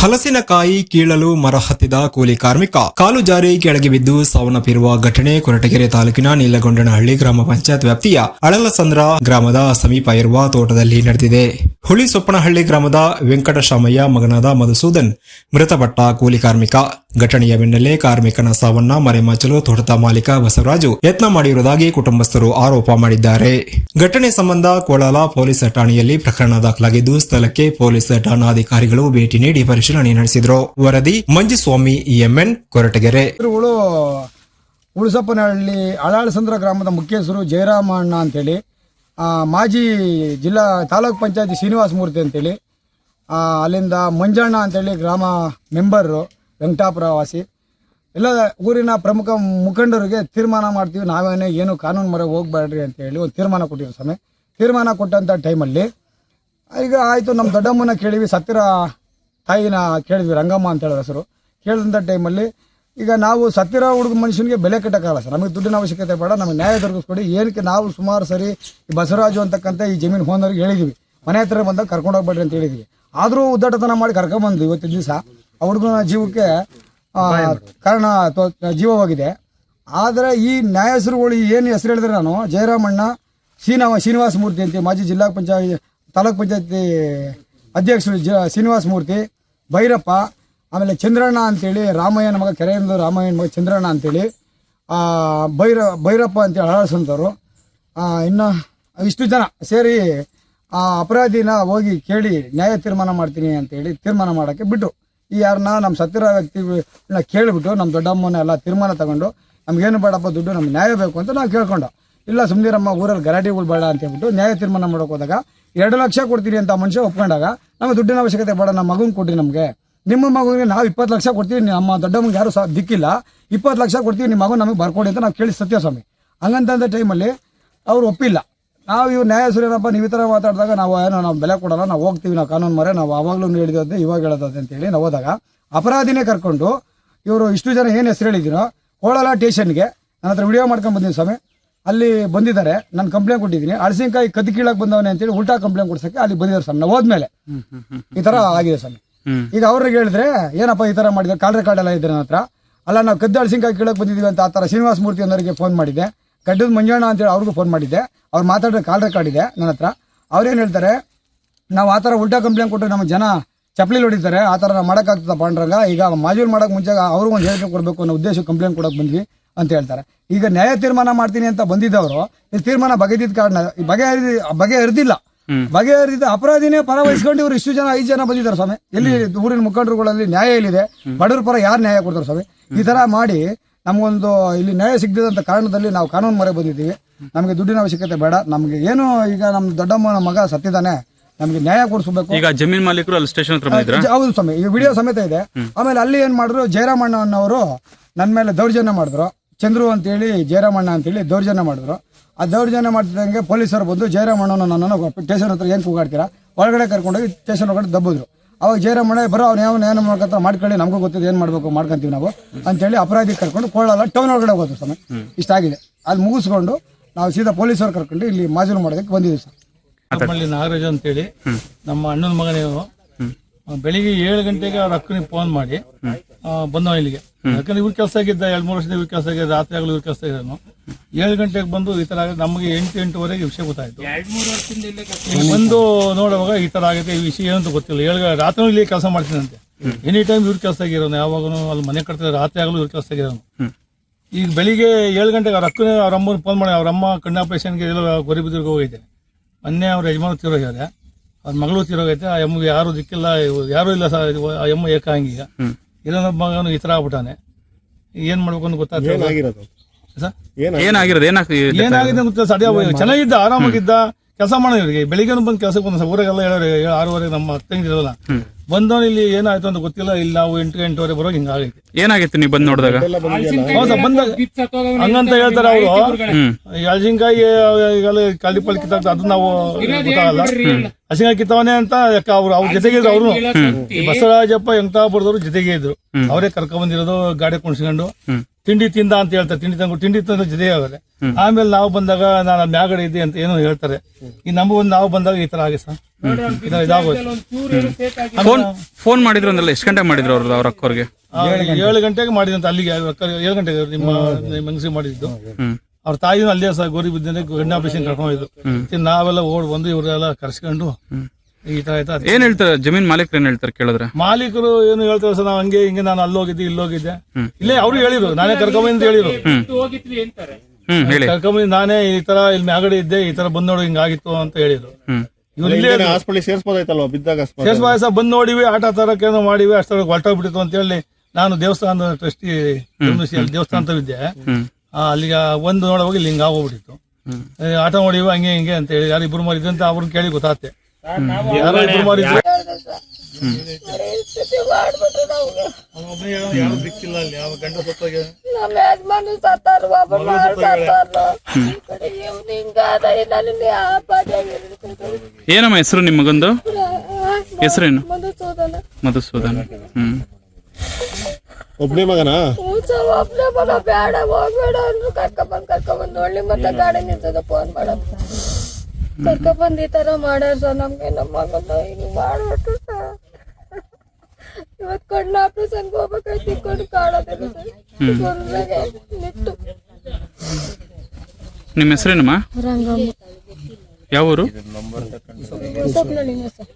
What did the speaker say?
ಹಲಸಿನಕಾಯಿ ಕೀಳಲು ಮರ ಹತ್ತಿದ ಕೂಲಿ ಕಾರ್ಮಿಕ. ಕಾಲು ಜಾರಿ ಕೆಳಗೆ ಬಿದ್ದು ಸಾವನ್ನಪ್ಪಿರುವ ಘಟನೆ ಕೊರಟಗೆರೆ ತಾಲೂಕಿನ ನೀಲಗೊಂಡನಹಳ್ಳಿ ಗ್ರಾಮ ಪಂಚಾಯತ್ ವ್ಯಾಪ್ತಿಯ ಅಳಲಸಂದ್ರ ಗ್ರಾಮದ ಸಮೀಪ ಇರುವ ತೋಟದಲ್ಲಿ ನಡೆದಿದೆ. ಹುಳಿ ಸೊಪ್ಪನಹಳ್ಳಿ ಗ್ರಾಮದ ವೆಂಕಟಶಾಮಯ್ಯ ಮಗನಾದ ಮಧುಸೂದನ್ ಮೃತಪಟ್ಟ ಕೂಲಿ ಕಾರ್ಮಿಕ. ಘಟನೆಯ ಬೆನ್ನಲ್ಲೇ ಕಾರ್ಮಿಕನ ಸಾವನ್ನ ಮರೆಮಾಚಲು ತೋಟದ ಮಾಲೀಕ ಬಸವರಾಜು ಯತ್ನ ಮಾಡಿರುವುದಾಗಿ ಕುಟುಂಬಸ್ಥರು ಆರೋಪ ಮಾಡಿದ್ದಾರೆ. ಘಟನೆ ಸಂಬಂಧ ಕೋಲಾಲ ಪೊಲೀಸ್ ಠಾಣೆಯಲ್ಲಿ ಪ್ರಕರಣ ದಾಖಲಾಗಿದ್ದು ಸ್ಥಳಕ್ಕೆ ಪೊಲೀಸ್ ಠಾಣಾಧಿಕಾರಿಗಳು ಭೇಟಿ ನೀಡಿ ಪರಿಶೀಲನೆ ನಡೆಸಿದರು. ವರದಿ ಮಂಜುಸ್ವಾಮಿ ಇಎಂಎನ್ ಕೊರಟಗೆರೆ. ಉಳಿಸಪ್ಪನಹಳ್ಳಿ ಅಳಾಳಸಂದ್ರ ಗ್ರಾಮದ ಮುಖ್ಯಸ್ಥರು ಜಯರಾಮಣ್ಣ ಅಂತೇಳಿ ಆ, ಮಾಜಿ ಜಿಲ್ಲಾ ತಾಲೂಕ್ ಪಂಚಾಯತಿ ಶ್ರೀನಿವಾಸ ಮೂರ್ತಿ ಅಂತೇಳಿ ಅಲ್ಲಿಂದ ಮಂಜಣ್ಣ ಅಂತೇಳಿ ಗ್ರಾಮ ಮೆಂಬರು ವೆಂಕಟಾಪುರ ವಾಸಿ. ಎಲ್ಲ ಊರಿನ ಪ್ರಮುಖ ಮುಖಂಡರಿಗೆ ತೀರ್ಮಾನ ಮಾಡ್ತೀವಿ. ನಾವೇನೇ ಏನು ಕಾನೂನು ಮರೆ ಹೋಗ್ಬೇಡ್ರಿ ಅಂತ ಹೇಳಿ ಒಂದು ತೀರ್ಮಾನ ಕೊಟ್ಟಿರೋ ಸ್ವಾಮಿ. ತೀರ್ಮಾನ ಕೊಟ್ಟಂಥ ಟೈಮಲ್ಲಿ ಈಗ ಆಯಿತು ನಮ್ಮ ದೊಡ್ಡಮ್ಮನ ಕೇಳಿವಿ, ಸತ್ತಿರ ತಾಯಿನ ಕೇಳಿದ್ವಿ, ರಂಗಮ್ಮ ಅಂತ ಹೆಸರು. ಕೇಳಿದಂಥ ಟೈಮಲ್ಲಿ ಈಗ ನಾವು ಸತ್ತಿರ ಹುಡುಗ ಮನುಷ್ಯನಿಗೆ ಬೆಲೆ ಕಟ್ಟಕ್ಕಾಗಲ್ಲ ಸರ್ ನಮಗೆ ದುಡ್ಡಿನ ಅವಶ್ಯಕತೆ ಬೇಡ, ನಮಗೆ ನ್ಯಾಯ ದೊರಕಿಸ್ಕೊಡಿ. ಏನಕ್ಕೆ ನಾವು ಸುಮಾರು ಸರಿ ಈ ಬಸವರಾಜು ಅಂತಕ್ಕಂಥ ಈ ಜಮೀನು ಹೋದವ್ರಿಗೆ ಹೇಳಿದ್ವಿ. ಮನೆ ಹತ್ರ ಬಂದಾಗ ಕರ್ಕೊಂಡು ಹೋಗ್ಬೇಡ್ರಿ ಅಂತ ಹೇಳಿದ್ವಿ. ಆದರೂ ಉದ್ದಾಟತನ ಮಾಡಿ ಕರ್ಕೊಂಬಂದು ಇವತ್ತಿನ ದಿವಸ. ಆ ಹುಡುಗನ ಜೀವಕ್ಕೆ ಕಾರಣ ತೋ- ಜೀವವಾಗಿದೆ. ಆದರೆ ಈ ನ್ಯಾಯ ಹೆಸರುಗಳು ಏನು ಹೆಸರು ಹೇಳಿದ್ರೆ ನಾನು ಜಯರಾಮಣ್ಣ ಶ್ರೀನಾವ ಶ್ರೀನಿವಾಸ ಮೂರ್ತಿ ಅಂತ ಮಾಜಿ ಜಿಲ್ಲಾ ಪಂಚಾಯತ್ ತಾಲೂಕ್ ಪಂಚಾಯತಿ ಅಧ್ಯಕ್ಷರು ಜ ಶ್ರೀನಿವಾಸ ಮೂರ್ತಿ ಭೈರಪ್ಪ ಆಮೇಲೆ ಚಂದ್ರಣ್ಣ ಅಂತೇಳಿ ರಾಮಯ್ಯನ ಮಗ ಕೆರೆಯಿಂದ ರಾಮಯ್ಯನ ಮಗ ಚಂದ್ರಣ್ಣ ಅಂತೇಳಿ ಆ, ಭೈರ ಭೈರಪ್ಪ ಅಂತೇಳಿ ಹಳಸಂತವರು ಇನ್ನು ಇಷ್ಟು ಜನ ಸೇರಿ ಆ ಅಪರಾಧಿನ ಹೋಗಿ ಕೇಳಿ ನ್ಯಾಯ ತೀರ್ಮಾನ ಮಾಡ್ತೀನಿ ಅಂತೇಳಿ ತೀರ್ಮಾನ ಮಾಡೋಕ್ಕೆ ಬಿಟ್ಟರು ಈ ಯಾರನ್ನ ನಮ್ಮ ಸತ್ತಿರ ವ್ಯಕ್ತಿಗಳನ್ನ ಕೇಳಿಬಿಟ್ಟು ನಮ್ಮ ದೊಡ್ಡಮ್ಮನ ಎಲ್ಲ ತೀರ್ಮಾನ ತಗೊಂಡು ನಮ್ಗೇನು ಬೇಡಪ್ಪ ದುಡ್ಡು, ನಮ್ಗೆ ನ್ಯಾಯ ಬೇಕು ಅಂತ ನಾವು ಕೇಳ್ಕೊಂಡು. ಇಲ್ಲ ಸುಮ್ನಿರಮ್ಮ, ಊರಲ್ಲಿ ಗಲಾಟೆಗಳು ಬೇಡ ಅಂತ ಹೇಳ್ಬಿಟ್ಟು ನ್ಯಾಯ ತೀರ್ಮಾನ ಮಾಡೋಕೆ ಹೋದಾಗ ಎರಡು ಲಕ್ಷ ಕೊಡ್ತೀರಿ ಅಂತ ಮನುಷ್ಯ ಒಪ್ಕೊಂಡಾಗ ನಮ್ಮ ದುಡ್ಡಿನ ಅವಶ್ಯಕತೆ ಬೇಡ, ನಮ್ಮ ಮಗನ ಕೊಡ್ರಿ ನಮಗೆ. ನಿಮ್ಮ ಮಗುವಿಗೆ ನಾವು ಇಪ್ಪತ್ತು ಲಕ್ಷ ಕೊಡ್ತೀವಿ, ನಮ್ಮ ದೊಡ್ಡಮ್ಮಗೆ ಯಾರು ಸಹ ದಿಕ್ಕಿಲ್ಲ. ಇಪ್ಪತ್ತು ಲಕ್ಷ ಕೊಡ್ತೀವಿ, ನಿಮ್ಮ ಮಗು ನಮಗೆ ಬರ್ಕೊಡಿ ಅಂತ ನಾವು ಕೇಳಿ ಸತ್ಯ ಸ್ವಾಮಿ ಹಂಗಂತಂದ ಟೈಮಲ್ಲಿ ಅವ್ರು ಒಪ್ಪಿಲ್ಲ. ನಾವು ಇವ್ರು ನ್ಯಾಯ ಏನಪ್ಪ ನೀವು ಈ ಥರ ಮಾತಾಡಿದಾಗ ನಾವು ಏನೋ, ನಾವು ಬೆಲೆ ಕೊಡಲ್ಲ, ನಾವು ಹೋಗ್ತೀವಿ, ನಾವು ಕಾನೂನು ಮರೆ, ನಾವು ಆವಾಗಲೂ ಹೇಳಿದ್ದೆ ಇವಾಗ ಹೇಳೋದಂತೆ ಅಂತೇಳಿ ನಾವು ಹೋದಾಗ ಅಪರಾಧಿನೇ ಕರ್ಕೊಂಡು ಇವರು ಇಷ್ಟು ಜನ ಏನು ಹೆಸರು ಹೇಳಿದ್ದೀನೋ ಕೋಳಲ ಟೇಷನ್ಗೆ ನನ್ನ ಹತ್ರ ವಿಡಿಯೋ ಮಾಡ್ಕೊಂಡು ಬಂದಿದ್ದೀನಿ ಸ್ವಾಮಿ. ಅಲ್ಲಿ ಬಂದಿದ್ದಾರೆ, ನಾನು ಕಂಪ್ಲೇಂಟ್ ಕೊಟ್ಟಿದ್ದೀನಿ. ಅಳಸಿನಕಾಯಿ ಕದ್ದು ಕೀಳಕ್ಕೆ ಬಂದವನೇ ಅಂತೇಳಿ ಉಲ್ಟಾ ಕಂಪ್ಲೇಂಟ್ ಕೊಡ್ಸಕ್ಕೆ ಅಲ್ಲಿ ಬಂದಿದ್ದಾರೆ ಸ್ವಾಮಿ. ನಾವು ಹೋದ್ಮೇಲೆ ಈ ಥರ ಆಗಿದೆ ಸ್ವಾಮಿ. ಈಗ ಅವ್ರಿಗೆ ಹೇಳಿದ್ರೆ, ಏನಪ್ಪ ಈ ಥರ ಮಾಡಿದ್ದಾರೆ, ಕಾಲ್ ರೆಕಾರ್ಡ್ ಎಲ್ಲ ಇದ್ದಾರೆ ನನ್ನ ಹತ್ರ. ಅಲ್ಲ, ನಾವು ಕದ್ದು ಅಳಸಿನಕಾಯಿ ಕೀಳಕ್ಕೆ ಬಂದಿದ್ದೀವಿ ಅಂತ ಆ ಥರ ಶ್ರೀನಿವಾಸ ಮೂರ್ತಿ ಅನ್ನೋರಿಗೆ ಫೋನ್ ಮಾಡಿದ್ದೆ. ಗಡ್ಡದ ಮಂಜಣ್ಣ ಅಂತೇಳಿ ಅವ್ರಿಗೂ ಫೋನ್ ಮಾಡಿದ್ದೆ. ಅವ್ರು ಮಾತಾಡೋ ಕಾಲ್ ರೆಕಾರ್ಡ್ ಇದೆ ನನ್ನ ಹತ್ರ. ಅವ್ರೇನು ಹೇಳ್ತಾರೆ ನಾವು ಆ ಥರ ಉಲ್ಟಾ ಕಂಪ್ಲೇಂಟ್ ಕೊಟ್ಟರೆ ನಮ್ಮ ಜನ ಚಪ್ಪಲಿ ಹೊಡಿತಾರೆ ಆ ಥರ ಮಾಡೋಕ್ಕಾಗ್ತದ ಪಾಂಡ್ರಂಗ ಈಗ ಮಾಜೂರು ಮಾಡೋಕೆ ಮುಂಚೆ ಅವರು ಒಂದು ಹೇಳಿಕೆ ಕೊಡಬೇಕು ಅನ್ನೋ ಉದ್ದೇಶ ಕಂಪ್ಲೇಂಟ್ ಕೊಡೋಕೆ ಬಂದ್ವಿ ಅಂತ ಹೇಳ್ತಾರೆ. ಈಗ ನ್ಯಾಯ ತೀರ್ಮಾನ ಮಾಡ್ತೀನಿ ಅಂತ ಬಂದಿದ್ದವರು ಈ ತೀರ್ಮಾನ ಬಗೆದಿದ್ದ ಕಾರಣ ಈ ಹರಿದಿಲ್ಲ. ಬಗೆಹರಿದಿಲ್ಲ ಬಗೆಹರಿದ ಅಪರಾಧಿನೇ ಪರ ವಹಿಸ್ಕೊಂಡು ಇವರು ಇಷ್ಟು ಜನ ಐದು ಜನ ಬಂದಿದ್ದಾರೆ ಸ್ವಾಮಿ. ಎಲ್ಲಿ ಊರಿನ ಮುಖಂಡರುಗಳಲ್ಲಿ ನ್ಯಾಯ ಎಲ್ಲಿದೆ? ಬಡವ್ರ ಪರ ಯಾರು ನ್ಯಾಯ ಕೊಡ್ತಾರೆ ಸ್ವಾಮಿ? ಈ ತರ ಮಾಡಿ ನಮಗೊಂದು ಇಲ್ಲಿ ನ್ಯಾಯ ಸಿಗದಂತ ಕಾರಣದಲ್ಲಿ ನಾವು ಕಾನೂನು ಮೊರೆ ಬಂದಿದ್ದೀವಿ. ನಮಗೆ ದುಡ್ಡಿನ ಅವಶ್ಯಕತೆ ಬೇಡ. ನಮಗೆ ಏನು ಈಗ ನಮ್ಮ ದೊಡ್ಡಮ್ಮನ ಮಗ ಸತ್ತಿದ್ದಾನೆ ನಮಗೆ ನ್ಯಾಯ ಕೊಡಿಸಬೇಕು. ಈಗ ಜಮೀನ್ ಮಾಲೀಕರು ಅಲ್ಲಿ ಸ್ಟೇಷನ್ ಹತ್ರ ಬಂದಿದ್ರ? ಹೌದು ಸ್ವಾಮಿ. ಈ ವಿಡಿಯೋ ಸಮೇತ ಇದೆ. ಆಮೇಲೆ ಅಲ್ಲಿ ಏನ್ ಮಾಡಿದ್ರು? ಜಯರಾಮಣ್ಣ ಅನ್ನೋರು ನನ್ನ ಮೇಲೆ ದೌರ್ಜನ್ಯ ಮಾಡಿದ್ರು. ಚಂದ್ರು ಅಂತೇಳಿ ಜಯರಾಮಣ್ಣ ಅಂತೇಳಿ ದೌರ್ಜನ್ಯ ಮಾಡಿದ್ರು. ಆ ದೌರ್ಜನ್ಯ ಮಾಡ್ತಿದ್ದಂಗೆ ಪೊಲೀಸರು ಬಂದು ಜಯರಾಮಣ್ಣನ ನನ್ನನ್ನು ಸ್ಟೇಷನ್ ಹತ್ರ ಏನ್ ಕೂಗಾಡ್ತೀರಾ? ಒಳಗಡೆ ಕರ್ಕೊಂಡೋಗಿ ಸ್ಟೇಷನ್ ಒಳಗಡೆ ದಬ್ಬಿದ್ರು. ಅವಾಗ ಜಯರಾಮಣ್ಣ ಬರೋ ಅವ್ನು ಯಾವ ಏನು ಮಾಡ್ಕೊಂತ ಮಾಡ್ಕೊಳ್ಳಿ ನಮಗೂ ಗೊತ್ತಿದೆ ಏನ್ ಮಾಡ್ಬೇಕು ಮಾಡ್ಕೊಂತೀವಿ ನಾವು ಅಂತೇಳಿ ಅಪರಾಧಿ ಕರ್ಕೊಂಡು ಕೊಳ್ಳಲ್ಲ ಟೌನ್ ಒಳಗಡೆ ಹೋದ್ರು ಸ್ವಾಮಿ. ಇಷ್ಟಾಗಿದೆ ಅಲ್ಲಿ ಮುಗಿಸ್ಕೊಂಡು ನಾವು ಸೀದಾ ಪೊಲೀಸರು ಕರ್ಕೊಂಡು ಇಲ್ಲಿ ಮಾಜೂರು ಮಾಡೋದಕ್ಕೆ ಬಂದಿದ್ದೀವಿ ಸರ್. ನಮ್ಮಲ್ಲಿ ನಾಗರಾಜ್ ಅಂತೇಳಿ ನಮ್ಮ ಅಣ್ಣನ ಮಗನೇನು ಬೆಳಿಗ್ಗೆ ಏಳು ಗಂಟೆಗೆ ಅವ್ರ ಅಕ್ಕನಿಗೆ ಫೋನ್ ಮಾಡಿ ಬಂದವ ಇಲ್ಲಿಗೆ. ಯಾಕಂದ್ರೆ ಇವ್ರ ಕೆಲಸ ಆಗಿದ್ದ ಎರಡ್ ಮೂರು ವರ್ಷದ ಇವ್ರ ಕೆಲಸ ಆಗಿದೆ ರಾತ್ರಿ ಆಗಲು ಇವ್ರ ಕೆಲಸ ಇದ್ದಾನು ಏಳು ಗಂಟೆಗೆ ಬಂದು ಈ ತರ ಆಗಿದೆ ನಮಗೆ ಎಂಟು ಎಂಟುವರೆಗೆ ವಿಷಯ ಗೊತ್ತಾಯ್ತು. ಇಲ್ಲಿ ಬಂದು ನೋಡುವಾಗ ಈ ತರ ಆಗಿದೆ ಈ ವಿಷಯ ಏನಂತ ಗೊತ್ತಿಲ್ಲ. ಏಳು ರಾತ್ರಿ ಇಲ್ಲಿ ಕೆಲಸ ಮಾಡ್ತೀನಂತೆ. ಎನಿ ಟೈಮ್ ಇವ್ರ ಕೆಲಸ ಆಗಿರೋನು ಯಾವಾಗನು ಅಲ್ಲಿ ಮನೆ ಕಟ್ತಾರೆ ರಾತ್ರಿ ಆಗಲು ಇವ್ರ ಕೆಲಸ ಆಗಿರೋನು. ಈಗ ಬೆಳಿಗ್ಗೆ ಏಳು ಗಂಟೆಗೆ ಅವ್ರ ಅಕ್ಕನೇ ಅವ್ರ ಅಮ್ಮನ ಫೋನ್ ಮಾಡಿ ಅವ್ರ ಅಮ್ಮ ಕಣ್ಣ ಆಪರೇಷನ್ಗೆ ಎಲ್ಲ ಗೊರಿ ಹೋಗಿದ್ದೆ ಹೋಗೈತೆ ಮೊನ್ನೆ ಅವ್ರ ಯಜಮಾನ ತೀರೋಗ್ಯಾರೆ ಅವ್ರ ಮಗಳು ತೀರೋಗೈತೆ ಆ ಎಮ್ಮಗೆ ಯಾರು ದಿಕ್ಕಿಲ್ಲ ಯಾರು ಇಲ್ಲ ಸರ್ ಆ ಎಮ್ಮ ಏಕಾಂಗಿ ಇದನ್ನ ಮಗನು ಈ ಥರ ಆಗ್ಬಿಟ್ಟಾನೆ. ಏನ್ ಮಾಡ್ಬೇಕು ಅಂತ ಗೊತ್ತಾಗ್ತಿಲ್ಲ ಸರ್? ಏನಾಗಿರೋದು? ಏನಾಗ್ತದೆ ಏನಾಗಿದೆ ಗೊತ್ತಿಲ್ಲ ಅದೇ ಚೆನ್ನಾಗಿದ್ದ ಆರಾಮಾಗಿದ್ದ ಕೆಲಸ ಮಾಡೋಣ ಇವರಿಗೆ ಬೆಳಿಗ್ಗೆ ಬಂದು ಕೆಲಸಕ್ಕೆ ಬಂದ ಸರ್ ಊರಾಗೆಲ್ಲ ಹೇಳೋರು ಆರೂವರೆ ಆರೂವರೆಗೆ ನಮ್ಮ ತಂಗಿರಲ್ಲ ಬಂದವನು ಇಲ್ಲಿ ಏನಾಯ್ತು ಅಂತ ಗೊತ್ತಿಲ್ಲ. ಇಲ್ಲಿ ನಾವು ಎಂಟು ಎಂಟುವರೆ ಬರೋ ಹಿಂಗಾಗೈತೆ ಏನಾಗಿತ್ತು ನೀವು ಬಂದ್ ನೋಡಿದಾಗ? ಹೌದಾ ಬಂದಾಗ ಹಂಗಂತ ಹೇಳ್ತಾರೆ ಅವರು. ಹಳಸಿನಕಾಯಿ ಈಗಲೇ ಕಾಲಿ ಪಲ್ ಕಿತ್ತಾಗ ಅದು ನಾವು ಗೊತ್ತಾಗಲ್ಲ. ಹಸಿನಕಾಯಿ ಕಿತ್ತವನೇ ಅಂತ ಅವ್ರು ಅವ್ರ ಜೊತೆಗೆ ಇದ್ರು ಅವರು. ಈ ಬಸವರಾಜಪ್ಪ ಬರ್ದವ್ರು ಜೊತೆಗೆ ಇದ್ರು. ಅವರೇ ಕರ್ಕೊಂಡ್ ಬಂದಿರೋದು ಗಾಡಿ ಕುಣಿಸ್ಕೊಂಡು. ತಿಂಡಿ ತಿಂದ ಅಂತ ಹೇಳ್ತಾರೆ. ತಿಂಡಿ ತಂಗು ತಿಂಡಿ ತಂದು ಜೊತೆ ಆಗುತ್ತೆ ಆಮೇಲೆ ನಾವು ಬಂದಾಗ ನಾನು ಮ್ಯಾಗಡೆ ಇದ್ದೆ ಅಂತ ಏನೋ ಹೇಳ್ತಾರೆ. ಈ ನಮ್ಮ ಒಂದು ನಾವು ಬಂದಾಗ ಈ ತರ ಆಗಿ ಸರ್. ಫೋನ್ ಫೋನ್ ಮಾಡಿದ್ರು ಅಂದ್ರೆ ಎಷ್ಟು ಗಂಟೆ ಮಾಡಿದ್ರು ಅವ್ರದ್ದು ಅವ್ರ ಅಕ್ಕವ್ರಿಗೆ ಏಳು ಗಂಟೆಗೆ ಮಾಡಿದಂತ ಅಲ್ಲಿಗೆ ಅಕ್ಕ- ಏಳು ಗಂಟೆಗೆ ನಿಮ್ಮ ಮನಸ್ಸಿಗೆ ಮಾಡಿದ್ದು. ಅವ್ರ ತಾಯಿನೂ ಅಲ್ಲೇ ಸರ್ ಗೋರಿ ಬಿದ್ದಂತೆ ಹೆಣ್ಣು ಆಪರೇಷನ್ ಕರ್ಕೊಂಡು ಮತ್ತೆ ನಾವೆಲ್ಲ ಓಡ್ ಬಂದು ಇವರೆಲ್ಲ ಕರ್ಸ್ಕೊಂಡು ಈ ತರ ಆಯ್ತಾ ಏನ್ ಹೇಳ್ತಾರೆ? ಜಮೀನ್ ಮಾಲೀಕರು ಏನ್ ಹೇಳ್ತಾರೆ ಕೇಳಿದ್ರೆ? ಮಾಲೀಕರು ಏನು ಹೇಳ್ತಾರೆ ಸರ್? ನಾವು ಹಂಗೆ ಹಿಂಗೆ ನಾನು ಅಲ್ಲೋಗಿದ್ದೆ ಇಲ್ಲೋಗಿದ್ದೆ. ಇಲ್ಲೇ ಅವ್ರು ಹೇಳಿದ್ರು ನಾನೇ ಕರ್ಕೊಂಬಂದು ಹೇಳಿದ್ರು ಹ್ಮ್. ಹೇಳಿ. ಕರ್ಕೊಂಬಂದು ನಾನೇ ಈ ತರ ಇಲ್ಲಿ ಮ್ಯಾಗಡೆ ಇದ್ದೆ ಈ ತರ ಬಂದ್ ನೋಡಿ ಹಿಂಗಾಗಿತ್ತು ಅಂತ ಹೇಳಿದ್ರು. ಹ್ಮ್. ಇವ್ರು ಇಲ್ಲೇ ಹಾಸ್ಪಿಟಲ್ ಸೇರ್ಸ್ಬೋದಾಯ್ತಲ್ವಾ? ಬಿದ್ದಾಗ ಕೇಸ್ ಸಹ ಬಂದ್ ನೋಡಿವಿ ಆಟ ತರಕ್ಕೆ ಏನೋ ಮಾಡಿವಿ ಅಷ್ಟೊಳಗೆ ಹೊರಟೋಗ್ಬಿಟ್ಟಿತ್ತು ಅಂತ ಹೇಳಿ ನಾನು ದೇವಸ್ಥಾನದ ಟ್ರಸ್ಟಿ ದೇವಸ್ಥಾನ ಇದ್ದೆ ಅಲ್ಲಿಗ ಒಂದು ನೋಡ ಹೋಗಿ ಇಲ್ಲಿ ಹಿಂಗ ಆಗೋಗ್ಬಿಟ್ಟಿತ್ತು. ಏ, ಆಟ ನೋಡಿವಿ ಹಂಗೆ ಹಿಂಗೆ ಅಂತ ಹೇಳಿ ಯಾರು ಇಬ್ರು ಮಾಡಿದ್ರು ಅಂತ ಅವ್ರನ್ನ ಕೇಳಿ ಗೊತ್ತಾತೆ ದಿಕ್ಕಿಲ್ಲ ಅಲ್ಲಿ ಯಾವ ಗಂಡ ಸತ್ತೋಗಿ ನಮ್ಮ ಯಜಮಾನ ಸತ್ತಾರ ಒಬ್ಬ ಸತ್ತಾರ ಹಿಂಗಾದ ಏನಮ್ಮ ಹೆಸರು ನಿಮ್ಮ ಮಗಂದು? ಹೆಸರೇನು? ಮಧುಸೂದನ. ಮಧುಸೂದನ್. ಹ್ಮ್. ಒಬ್ನೇ ಮಗನಾ? ಒಬ್ನೇ ಮಗ. ಬೇಡ ಹೋಗ್ಬೇಡ ಅಂದ್ರು ಕರ್ಕೊಂಡ್ ಬಂದ್ ಒಳ್ಳೆ ಮತ್ತೆ ಗಾಡಿ ನಿಂತದ ಫೋನ್ ಮಾಡೋದು ಕರ್ಕೊಂಬಂದ್ ಈ ತರ ಮಾಡ್ಯಾರ ಸರ್ ನಮ್ಗೆ ನಮ್ಮ ಮಗನ ಹಿಂಗ್ ಮಾಡ್ಬಿಟ್ರು ಸರ್ ಇವತ್ ಕಣ್ಣು ಆಪರೇಷನ್ಗೆ ಹೋಗ್ಬೇಕಾಯ್ತು ಕೊಂಡು ಕಾಣೋದಿಲ್ಲ ಸರ್. ನಿಟ್ಟು ನಿಮ್ಮ ಹೆಸರೇನಮ್ಮ? ರಂಗಮ್ಮ. ಯಾವ ಊರು? ಸರ್